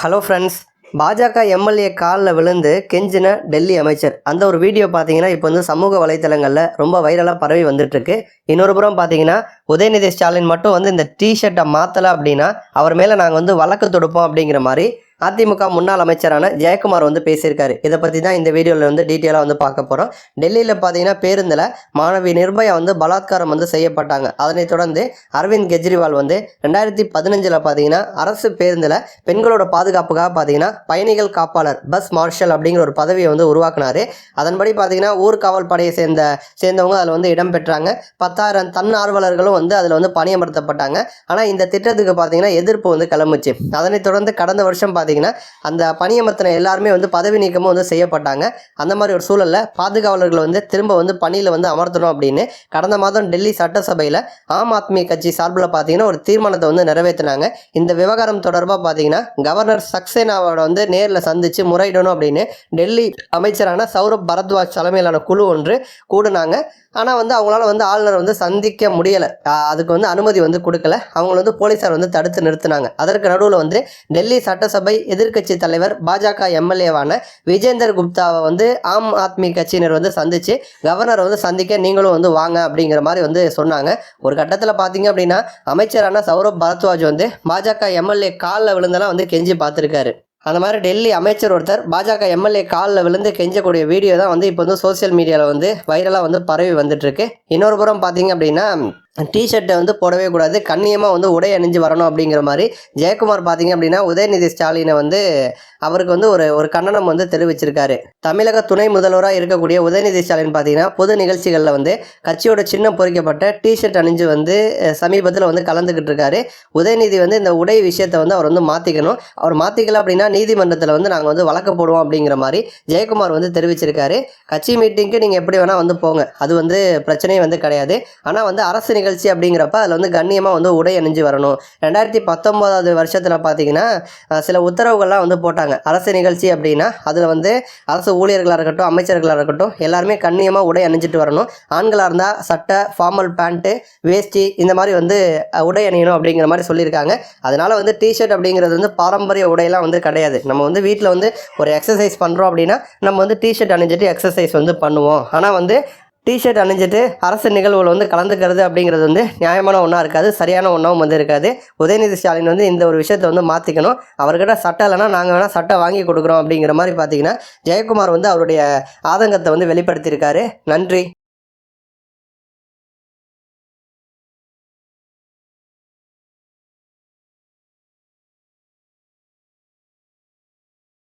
Hello friends பாஜக MLA காலில் விழுந்து கெஞ்சின டெல்லி அமைச்சர். அந்த ஒரு வீடியோ பார்த்தீங்கன்னா இப்போ வந்து சமூக வலைத்தளங்களில் ரொம்ப வைரலாக பரவி வந்துட்டுருக்கு. இன்னொரு புறம் பார்த்தீங்கன்னா உதயநிதி ஸ்டாலின் மட்டும் வந்து இந்த டிஷர்ட்டை மாற்றலை அப்படின்னா அவர் மேலே நாங்கள் வந்து வழக்கு தொடுப்போம் அப்படிங்கிற மாதிரி அதிமுக முன்னாள் அமைச்சரான ஜெயக்குமார் வந்து பேசியிருக்காரு. இதை பற்றி தான் இந்த வீடியோவில் வந்து டீட்டெயிலாக வந்து பார்க்க போகிறோம் டெல்லியில் பார்த்தீங்கன்னா பேருந்தில் மாணவி நிர்பயா வந்து பலாத்காரம் வந்து செய்யப்பட்டாங்க. அதனைத் தொடர்ந்து அரவிந்த் கெஜ்ரிவால் வந்து ரெண்டாயிரத்தி பதினஞ்சில் பார்த்தீங்கன்னா அரசு பேருந்தில் பெண்களோட பாதுகாப்புக்காக பார்த்தீங்கன்னா பயணிகள் காப்பாளர் பஸ் மார்ஷல் அப்படிங்கிற ஒரு பதவியை வந்து உருவாக்குனாரு. அதன்படி பார்த்தீங்கன்னா ஊர்காவல் படையை சேர்ந்த சேர்ந்தவங்க அதில் வந்து இடம் பெற்றாங்க. பத்தாயிரம் தன்னார்வலர்களும் வந்து அதில் வந்து பணியமர்த்தப்பட்டாங்க. ஆனால் இந்த திட்டத்துக்கு பார்த்தீங்கன்னா எதிர்ப்பு வந்து கிளம்புச்சு. அதனைத் தொடர்ந்து கடந்த வருஷம் பார்த்தீங்கன்னா அந்த பணியமர்த்தின எல்லாருமே வந்து பதவி நீக்கமும் வந்து செய்யப்பட்டாங்க. அந்த மாதிரி ஒரு சூழலில் பாதுகாவலர்களை வந்து திரும்ப வந்து பணியில் வந்து அமர்த்தணும் அப்படின்னு கடந்த மாதம் டெல்லி சட்டசபையில் ஆம் ஆத்மி கட்சி சார்பில் பார்த்தீங்கன்னா ஒரு தீர்மானத்தை வந்து நிறைவேற்றினாங்க. இந்த விவகாரம் தொடர்பாக பார்த்தீங்கன்னா கவர்னர் சக்சேனாவோட வந்து நேரில் சந்தித்து முறையிடணும் அப்படின்னு டெல்லி அமைச்சரான சௌரப் பரத்வாஜ் தலைமையிலான குழு ஒன்று கூடுனாங்க. ஆனால் வந்து அவங்களால வந்து ஆளுநர் வந்து சந்திக்க முடியலை. அதுக்கு வந்து அனுமதி வந்து கொடுக்கல. அவங்கள வந்து போலீஸார் வந்து தடுத்து நிறுத்தினாங்க. அதற்கு நடுவில் வந்து டெல்லி சட்டசபை எதிர்க்கட்சி தலைவர் பாஜக எம்எல்ஏவான விஜேந்தர் குப்தாவை வந்து ஆம் ஆத்மி கட்சியினர் வந்து சந்தித்து கவர்னரை வந்து சந்திக்க நீங்களும் வந்து வாங்க அப்படிங்கிற மாதிரி வந்து சொன்னாங்க. ஒரு கட்டத்தில் பார்த்தீங்க அப்படின்னா அமைச்சரான சௌரப் பரத்வாஜ் வந்து பாஜக எம்எல்ஏ காலில் விழுந்தெல்லாம் வந்து கெஞ்சி பார்த்துருக்காரு அந்த மாதிரி டெல்லி அமைச்சர் ஒருத்தர் பாஜக எம்எல்ஏ காலில் விழுந்து கெஞ்சக்கூடிய வீடியோ தான் வந்து இப்போ வந்து சோஷியல் மீடியாவில் வந்து வைரலாக வந்து பரவி வந்துட்டுருக்கு இன்னொரு புறம் பார்த்தீங்க அப்படின்னா டிஷர்ட்டை வந்து போடவே கூடாது. கண்ணியமாக வந்து உடை அணிஞ்சு வரணும் அப்படிங்கிற மாதிரி ஜெயக்குமார் பார்த்தீங்க அப்படின்னா உதயநிதி ஸ்டாலினை வந்து அவருக்கு வந்து ஒரு ஒரு கண்டனம் வந்து தெரிவிச்சிருக்காரு. தமிழக துணை முதல்வராக இருக்கக்கூடிய உதயநிதி ஸ்டாலின் பார்த்தீங்கன்னா பொது நிகழ்ச்சிகளில் வந்து கட்சியோட சின்னம் பொறிக்கப்பட்ட டிஷர்ட் அணிஞ்சு வந்து சமீபத்தில் வந்து கலந்துக்கிட்டு இருக்காரு. உதயநிதி வந்து இந்த உடை விஷயத்தை வந்து அவர் வந்து மாற்றிக்கணும் அவர் மாற்றிக்கல அப்படின்னா நீதிமன்றத்தில் வந்து நாங்கள் வந்து வழக்கு போடுவோம் அப்படிங்கிற மாதிரி ஜெயக்குமார் வந்து தெரிவிச்சிருக்காரு. கட்சி மீட்டிங்க்கு நீங்கள் எப்படி வேணால் வந்து போங்க. அது வந்து பிரச்சனையே வந்து கிடையாது. ஆனால் வந்து அரசு நிகழ்ச்சி அப்படிங்கிறப்ப அதில் வந்து கண்ணியமாக வந்து உடை அணிஞ்சு வரணும். ரெண்டாயிரத்தி பத்தொம்போதாவது வருஷத்தில் பார்த்தீங்கன்னா சில உத்தரவுகள்லாம் வந்து போட்டாங்க. அரசு நிகழ்ச்சி அப்படின்னா அதில் வந்து அரசு ஊழியர்களாக இருக்கட்டும் அமைச்சர்களாக இருக்கட்டும் எல்லாருமே கண்ணியமாக உடை அணிஞ்சிட்டு வரணும். ஆண்களாக இருந்தால் சட்டை ஃபார்மல் பேண்ட்டு வேஷ்டி இந்த மாதிரி வந்து உடை அணியணும் அப்படிங்கிற மாதிரி சொல்லியிருக்காங்க. அதனால் வந்து டிஷர்ட் அப்படிங்கிறது வந்து பாரம்பரிய உடையெல்லாம் வந்து கிடையாது. நம்ம வந்து வீட்டில் வந்து ஒரு எக்ஸசைஸ் பண்ணுறோம் அப்படின்னா நம்ம வந்து டிஷர்ட் அணிஞ்சிட்டு எக்ஸசைஸ் வந்து பண்ணுவோம். ஆனால் வந்து டிஷர்ட் அணிஞ்சிட்டு அரசு நிகழ்வுகள் வந்து கலந்துக்கிறது அப்படிங்கிறது வந்து நியாயமான ஒன்றா இருக்காது சரியான ஒன்றாவும் வந்து இருக்காது. உதயநிதி ஸ்டாலின் வந்து இந்த ஒரு விஷயத்தை வந்து மாற்றிக்கணும் அவர்கிட்ட சட்டை இல்லைன்னா நாங்கள் வேணால் சட்டை வாங்கி கொடுக்குறோம் அப்படிங்கிற மாதிரி பார்த்தீங்கன்னா ஜெயக்குமார் வந்து அவருடைய ஆதங்கத்தை வந்து வெளிப்படுத்தியிருக்காரு. நன்றி.